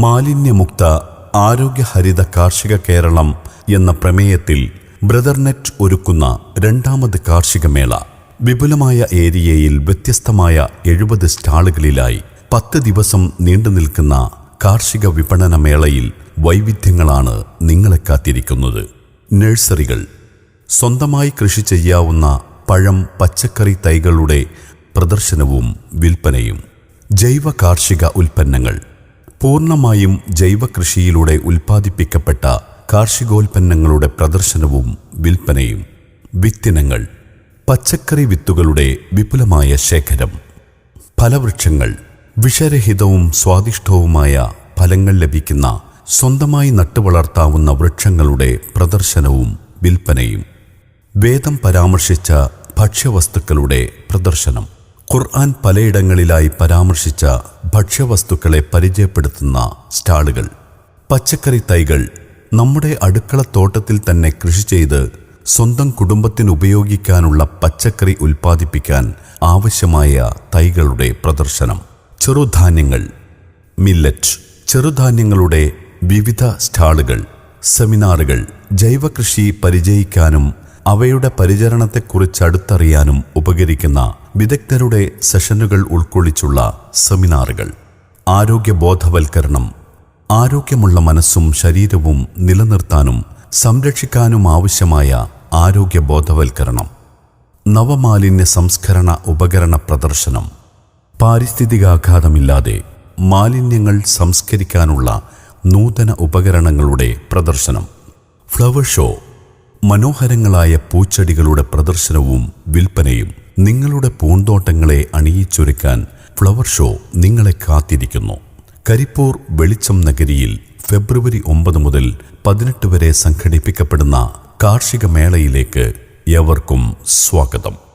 മാലിന്യമുക്ത ആരോഗ്യഹരിത കാർഷിക കേരളം എന്ന പ്രമേയത്തിൽ ബ്രദർനെറ്റ് ഒരുക്കുന്ന രണ്ടാമത് കാർഷിക മേള വിപുലമായ ഏരിയയിൽ വ്യത്യസ്തമായ എഴുപത് സ്റ്റാളുകളിലായി പത്ത് ദിവസം നീണ്ടു നിൽക്കുന്ന കാർഷിക വിപണന മേളയിൽ വൈവിധ്യങ്ങളാണ് നിങ്ങളെ കാത്തിരിക്കുന്നത്. നഴ്സറികൾ സ്വന്തമായി കൃഷി ചെയ്യാവുന്ന പഴം പച്ചക്കറി തൈകളുടെ പ്രദർശനവും വിൽപ്പനയും ജൈവ കാർഷിക ഉൽപ്പന്നങ്ങൾ പൂർണമായും ജൈവകൃഷിയിലൂടെ ഉൽപ്പാദിപ്പിക്കപ്പെട്ട കാർഷികോൽപ്പന്നങ്ങളുടെ പ്രദർശനവും വിൽപ്പനയും വിത്തിനങ്ങൾ പച്ചക്കറി വിത്തുകളുടെ വിപുലമായ ശേഖരം ഫലവൃക്ഷങ്ങൾ വിഷരഹിതവും സ്വാദിഷ്ടവുമായ ഫലങ്ങൾ ലഭിക്കുന്ന സ്വന്തമായി നട്ടുവളർത്താവുന്ന വൃക്ഷങ്ങളുടെ പ്രദർശനവും വിൽപ്പനയും വേദം പരാമർശിച്ച ഭക്ഷ്യവസ്തുക്കളുടെ പ്രദർശനം. ഖുർആൻ പലയിടങ്ങളിലായി പരാമർശിച്ച ഭക്ഷ്യവസ്തുക്കളെ പരിചയപ്പെടുത്തുന്ന സ്റ്റാളുകൾ. പച്ചക്കറി തൈകൾ നമ്മുടെ അടുക്കളത്തോട്ടത്തിൽ തന്നെ കൃഷി ചെയ്ത് സ്വന്തം കുടുംബത്തിന് ഉപയോഗിക്കാനുള്ള പച്ചക്കറി ഉൽപ്പാദിപ്പിക്കാൻ ആവശ്യമായ തൈകളുടെ പ്രദർശനം. ചെറുധാന്യങ്ങൾ. മില്ലറ്റ്. ചെറുധാന്യങ്ങളുടെ വിവിധ സ്റ്റാളുകൾ. സെമിനാറുകൾ. ജൈവകൃഷി പരിചയിക്കാനും അവയുടെ പരിചരണത്തെക്കുറിച്ച് അടുത്തറിയാനും ഉപകരിക്കുന്ന വിദഗ്ധരുടെ സെഷനുകൾ ഉൾക്കൊള്ളിച്ചുള്ള സെമിനാറുകൾ. ആരോഗ്യ ബോധവൽക്കരണം ആരോഗ്യമുള്ള മനസ്സും ശരീരവും നിലനിർത്താനും സംരക്ഷിക്കാനും ആവശ്യമായ ആരോഗ്യ ബോധവൽക്കരണം നവമാലിന്യ സംസ്കരണ ഉപകരണ പ്രദർശനം പാരിസ്ഥിതികാഘാതമില്ലാതെ മാലിന്യങ്ങൾ സംസ്കരിക്കാനുള്ള നൂതന ഉപകരണങ്ങളുടെ പ്രദർശനം. ഫ്ലവർ ഷോ മനോഹരങ്ങളായ പൂച്ചെടികളുടെ പ്രദർശനവും വിൽപ്പനയും നിങ്ങളുടെ പൂന്തോട്ടങ്ങളെ അണിയിച്ചൊരുക്കാൻ ഫ്ലവർ ഷോ നിങ്ങളെ കാത്തിരിക്കുന്നു. കരിപ്പൂർ വെളിച്ചം നഗരിയിൽ ഫെബ്രുവരി ഒമ്പത് മുതൽ പതിനെട്ട് വരെ സംഘടിപ്പിക്കപ്പെടുന്ന കാർഷിക മേളയിലേക്ക് എവർക്കും സ്വാഗതം.